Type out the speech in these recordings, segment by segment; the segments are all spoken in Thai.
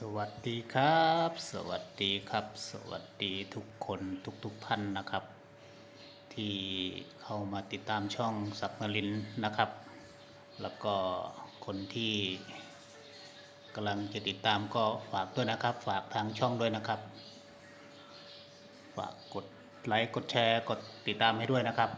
สวัสดีครับ สวัสดีครับ สวัสดีทุกคนทุกทุกๆท่านนะครับ ที่เข้ามาติดตามช่องสับนลินนะครับ แล้วก็คนที่กำลังจะติดตามก็ฝากด้วยนะครับ ฝากทางช่องด้วยนะครับ ฝากกดไลค์กดแชร์กดติดตามให้ด้วยนะครับ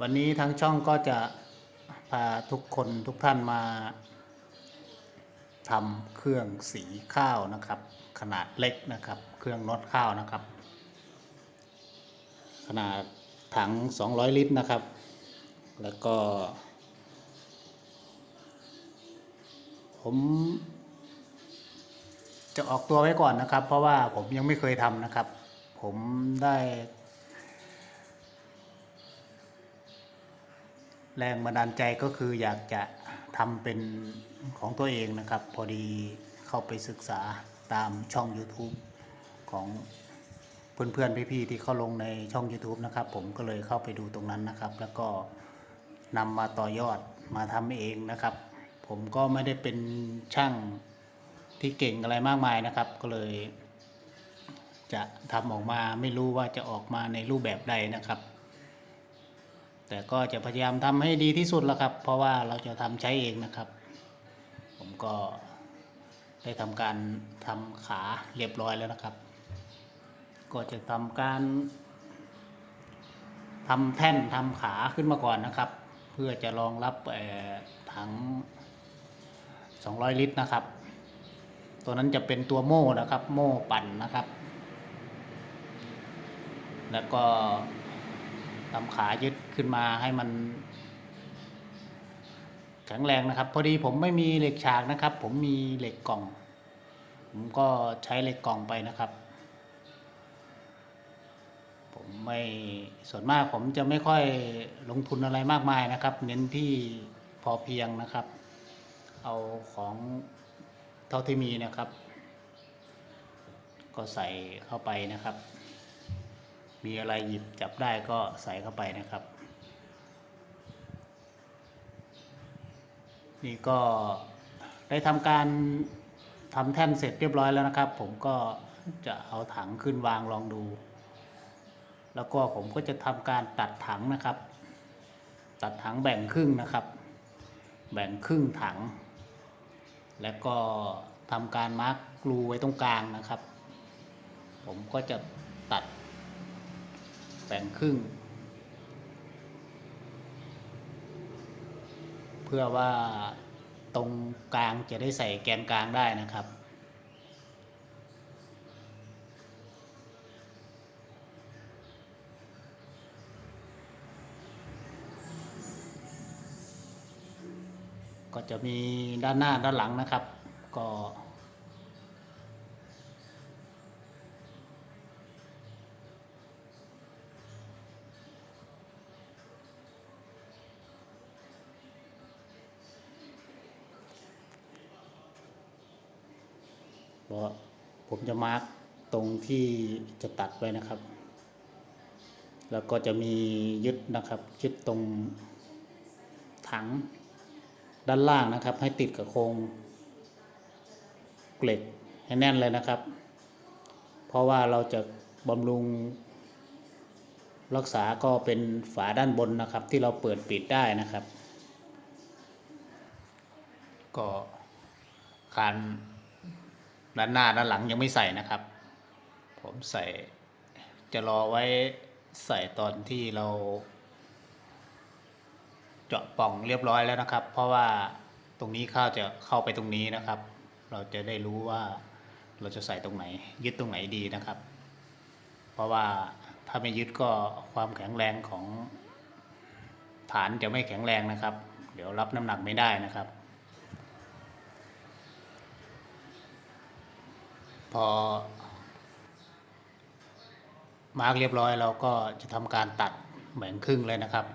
วันนี้ทางช่องก็จะพาทุกคนทุกท่านมา ทำเครื่องสีข้าวนะครับ ขนาดเล็กนะครับ เครื่องน็อตข้าวนะครับ ขนาดถัง 200 ลิตรนะครับ แล้วก็ ผมจะออกตัวไว้ก่อนนะครับ เพราะว่าผมยังไม่เคยทำนะครับ ผมได้ แรงบันดาลใจก็คืออยากจะ ทำเป็นของตัวเองนะครับ พอดีเข้าไปศึกษาตามช่อง YouTube ของเพื่อนๆพี่ๆที่เขาลงในช่อง YouTube นะครับ ผมก็เลยเข้าไปดูตรงนั้นนะครับ แล้วก็นำมาต่อยอดมาทำเองนะครับ ผมก็ไม่ได้เป็นช่างที่เก่งอะไรมากมายนะครับ ก็เลย จะทำออกมาไม่รู้ว่าจะออกมาในรูปแบบใดนะครับ แต่ก็จะพยายามทำให้ดีที่สุดแล้วครับ เพราะว่าเราจะทำใช้เองนะครับ ผมก็ได้ทำการทำขาเรียบร้อยแล้วนะครับ ก็จะทำการทำแท่นทำขาขึ้นมาก่อนนะครับ เพื่อจะรองรับถัง 200 ลิตรนะครับ ตัวนั้นจะเป็นตัวโม่นะครับ โม่ปั่นนะครับ แล้วก็ ทำขายึดขึ้นมาให้มัน แข็งแรงนะครับ พอดีผมไม่มีเหล็กฉากนะครับ ผมมีเหล็กกล่อง ผมก็ใช้เหล็กกล่องไปนะครับ ผมไม่ส่วนมากผมจะไม่ค่อยลงทุนอะไรมากมายนะครับ เน้นที่พอเพียงนะครับ เอาของเท่าที่มีนะครับ ก็ใส่เข้าไปนะครับ มีอะไรหยิบจับได้ก็ใส่เข้าไปนะครับ นี่ก็ได้ทำการทำแท่นเสร็จเรียบร้อยแล้วนะครับ ผมก็จะเอาถังขึ้นวางลองดู แล้วก็ผมก็จะทำการตัดถังนะครับ ตัดถังแบ่งครึ่งนะครับ แบ่งครึ่งถัง แล้วก็ทำการมาร์กรูไว้ตรงกลางนะครับ ผมก็จะตัด แบ่งครึ่ง เพื่อว่าตรงกลางจะได้ใส่แกนกลางได้นะครับ ก็จะมีด้านหน้าด้านหลังนะครับ ก็ เพราะ ผมจะมาร์กตรงที่จะตัดไว้นะครับ แล้วก็จะมียึดนะครับยึดตรงถังด้านล่างนะครับ ให้ติดกับโครงเหล็กให้แน่นเลยนะครับ เพราะว่าเราจะบำรุงรักษาก็เป็นฝาด้านบนนะครับ ที่เราเปิดปิดได้นะครับ ก็การ ด้านหน้าด้านหลังยังไม่ใส่นะครับ ผมใส่จะรอไว้ใส่ตอนที่เรา เจาะป่องเรียบร้อยแล้วนะครับ เพราะว่าตรงนี้ข้าวจะเข้าไปตรงนี้นะครับ เราจะได้รู้ว่าเราจะใส่ตรงไหน ยึดตรงไหนดีนะครับ เพราะว่าถ้าไม่ยึดก็ความแข็งแรงของฐานจะไม่แข็งแรงนะครับ เดี๋ยวรับน้ำหนักไม่ได้นะครับ พอมาร์กเรียบร้อยเราก็จะทำการตัดแบ่งครึ่งเลยนะครับ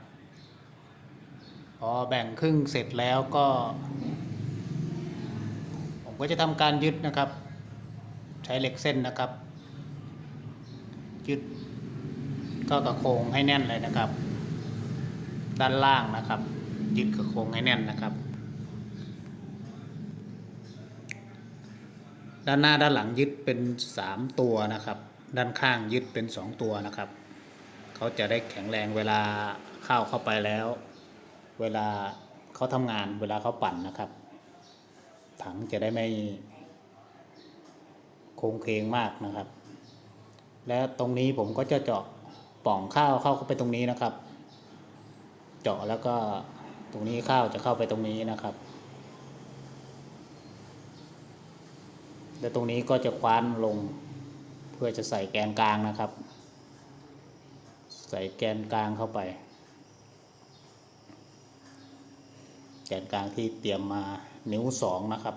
พอแบ่งครึ่งเสร็จแล้วก็ ผมก็จะทำการยึดนะครับ ใช้เหล็กเส้นนะครับ ยึดก็กระโคงให้แน่นเลยนะครับ ด้านล่างนะครับ ยึดกระโคงให้แน่นนะครับ ด้านหน้าด้านหลังยึดเป็นสามตัวนะครับ ด้านข้างยึดเป็นสองตัวนะครับ เขาจะได้แข็งแรงเวลาเข้าเข้าไปแล้ว เวลาเขาทำงานเวลาเขาปั่นนะครับ ถังจะได้ไม่โค้งเคงมากนะครับ และตรงนี้ผมก็จะเจาะป่องข้าวเข้าไปตรงนี้นะครับ เจาะแล้วก็ตรงนี้ข้าวจะเข้าไปตรงนี้นะครับ และตรงนี้ก็จะคว้านลงเพื่อจะใส่แกนกลางนะครับ ใส่แกนกลางเข้าไป แกนกลางที่เตรียมมานิ้วสองนะครับ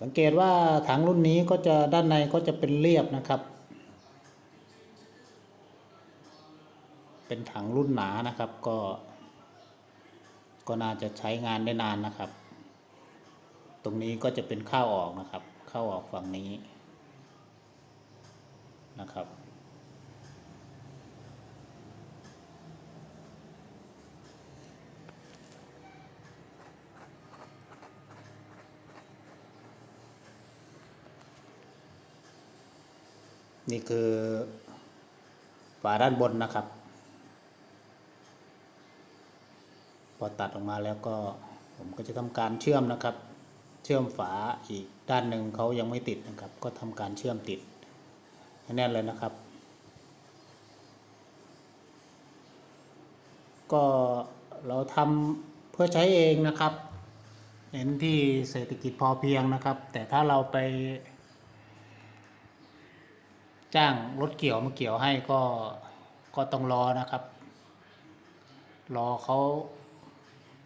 สังเกตว่าถังรุ่นนี้ก็จะด้านในก็จะเป็นเรียบนะครับ เป็นถังรุ่นหนานะครับ ก็ ก็น่าจะใช้งานได้นานนะครับ ตรงนี้ก็จะเป็นข้าวออกนะครับเข้าออกฝั่งนี้นะครับนี่คือฝาด้านบนนะครับ พอ ตัดออกมาแล้วก็ผมก็จะทำการเชื่อมนะครับ เชื่อมฝาอีกด้านหนึ่งเขายังไม่ติดนะครับ ก็ทำการเชื่อมติดแน่นเลยนะครับ ก็เราทำเพื่อใช้เองนะครับเน้นที่เศรษฐกิจพอเพียงนะครับ แต่ถ้าเราไป จ้างรถเกี่ยวมาเกี่ยวให้ก็ก็ต้องรอนะครับ รอเขา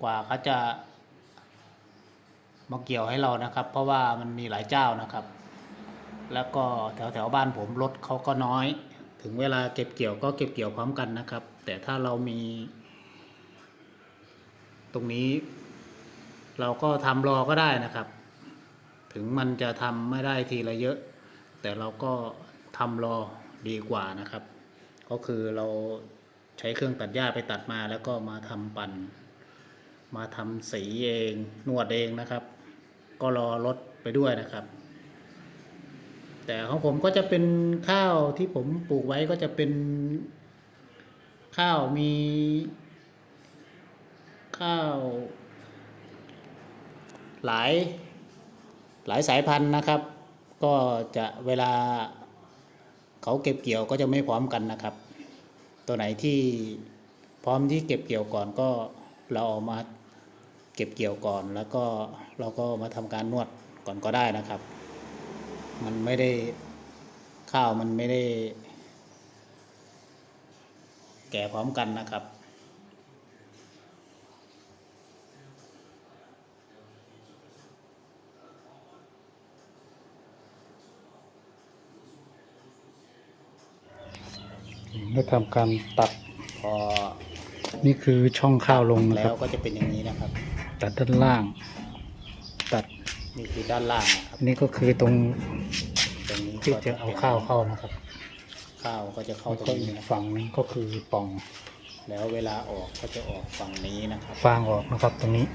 กว่าเขาจะมาเกี่ยวให้เรานะครับ เพราะว่ามันมีหลายเจ้านะครับ แล้วก็แถวแถวบ้านผมรถเขาก็น้อย ถึงเวลาเก็บเกี่ยวก็เก็บเกี่ยวพร้อมกันนะครับ แต่ถ้าเรามี ตรงนี้ เราก็ทำรอก็ได้นะครับ ถึงมันจะทำไม่ได้ทีละเยอะ แต่เราก็ทำรอดีกว่านะครับ ก็คือเราใช้เครื่องตัดหญ้าไปตัดมาแล้วก็มาทำปั่น มาทำสีเองนวดเองนะครับ ก็รอรถไปด้วยนะครับ แต่ของผมก็จะเป็นข้าวที่ผมปลูกไว้ก็จะเป็นข้าวมี ข้าว หลายหลายสายพันธุ์นะครับ ก็จะเวลาเขาเก็บเกี่ยวก็จะไม่พร้อมกันนะครับ ตัวไหนที่พร้อมที่เก็บเกี่ยวก่อนก็เราเอามา เก็บเกี่ยวก่อน แล้วก็เราก็มาทำการนวดก่อนก็ได้นะครับ มันไม่ได้ข้าวมันไม่ได้ แก่พร้อมกันนะครับได้ทำการตัดพอ นี่คือช่องข้าวลงนะแล้ครัวบ ก็จะเป็นอย่างนี้นะครับ ตัดด้านล่าง ตัดนี่คือด้านล่างนะครับอันนี้ก็คือตรงตรงนี้ที่ก็จะเอาข้าวเข้านะครับข้าวก็จะเข้าแล้วตรก็งอีนี้กนะครับฝั่งนึงก็คือปล่องแล้วเวลาออกก็จะออกฝั่งนี้นะครับ ฟางออกนะครับ ตรงนี้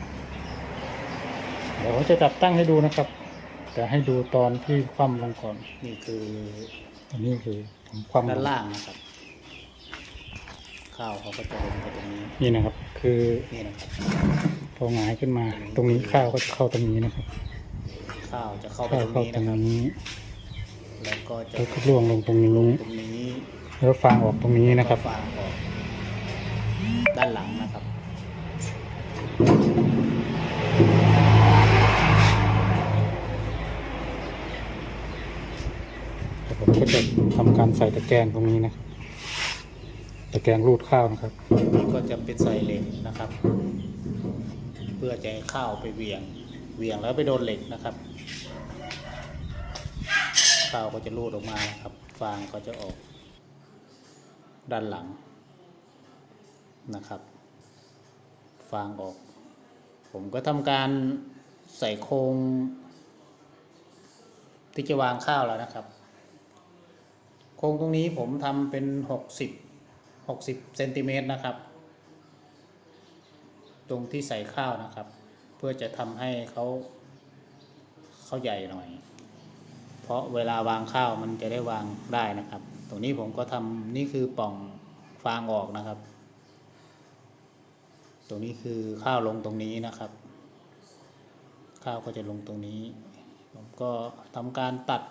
เดี๋ยวผมจะจับตั้งให้ดูนะครับ แต่ให้ดูตอนที่คว่ำลงก่อนนี่คืออันนี้คือผมคว่ำลด้านงล่างนะครับ ข้าวเขาก็จะลงไปตรงนี้นี่นะครับ คือนี่นะครับพอหงายขึ้นมา ตรงนี้ข้าวก็จะเข้าตรงนี้นะครับ ข้าวจะเข้าไปข้าวตรงเข้านี้ตรนะงครับนี้แล้วก็จะแล้วก็ร่วงลงตรงนี้ตรงนี้แล้วฟางออกตรงนี้นะครับ ฟางออกด้านหลังนะครับผมก็จะทำการใส่ตะแกรงตรงนี้นะครับ ตะแกรงรูดข้าวนะครับนี่ก็จะเป็นใส่เหล็กนะครับ เพื่อจะให้ข้าวไปเวียงเวียงแล้วไปโดนเหล็กนะครับ ข้าวก็จะรูดออกมาครับ ฟางก็จะออก ด้านหลังนะครับ ฟางออก ผมก็ทำการใส่โครงที่จะวางข้าวแล้วนะครับ โครงตรงนี้ผมทำเป็นหกสิบ 60เซนติเมตรนะครับ ตรงที่ใส่ข้าวนะครับ เพื่อจะทำให้เขาเขาใหญ่หน่อย เพราะเวลาวางข้าวมันจะได้วางได้นะครับ ตรงนี้ผมก็ทำนี่คือป่องฟางออกนะครับ ตรงนี้คือข้าวลงตรงนี้นะครับ ข้าวก็จะลงตรงนี้ ผมก็ทำการตัด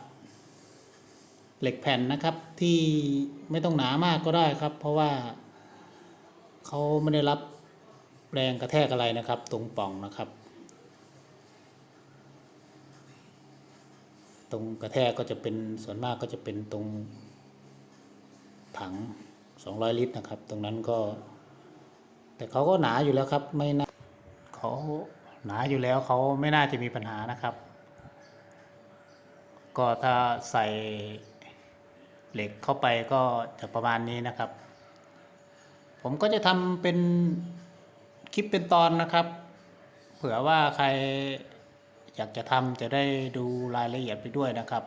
เหล็กแผ่นนะครับที่ไม่ต้องหนามากก็ได้ครับ เพราะว่าเขาไม่ได้รับแรงกระแทกอะไรนะครับ ตรงป่องนะครับ ตรงกระแทกก็จะเป็นส่วนมากก็จะเป็นตรงถัง 200 ลิตรนะครับ ตรงนั้นก็ แต่เขาก็หนาอยู่แล้วครับไม่น่าเขาหนาอยู่แล้วเขาไม่น่าจะมีปัญหานะครับ ก็ถ้าใส่ เหล็กเข้าไปก็จะประมาณนี้นะครับ ผมก็จะทำเป็นคลิปเป็นตอนนะครับ เผื่อว่าใครอยากจะทำจะได้ดูรายละเอียดไปด้วยนะครับ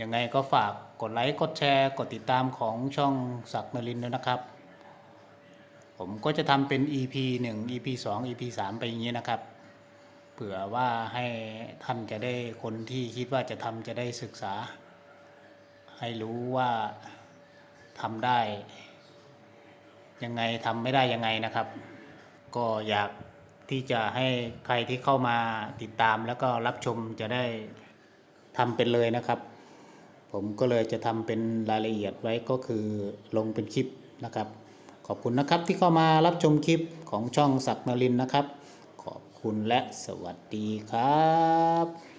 ยังไงก็ฝากกดไลค์ กดแชร์ กดติดตามของช่องศักนรินด้วยนะครับ ผมก็จะทำเป็น EP 1 EP 2 EP 3 ไปอย่างนี้นะครับ เผื่อว่าให้ท่านจะได้คนที่คิดว่าจะทำจะได้ศึกษา ให้รู้ว่าทำได้ ยังไงทำไม่ได้ยังไงนะครับ ก็อยากที่จะให้ใครที่เข้ามาติดตามแล้วก็รับชมจะได้ทำเป็นเลยนะครับ ผมก็เลยจะทำเป็นรายละเอียดไว้ก็คือลงเป็นคลิปนะครับ ขอบคุณนะครับที่เข้ามารับชมคลิปของช่องศักดิ์นรินนะครับ ขอบคุณและสวัสดีครับ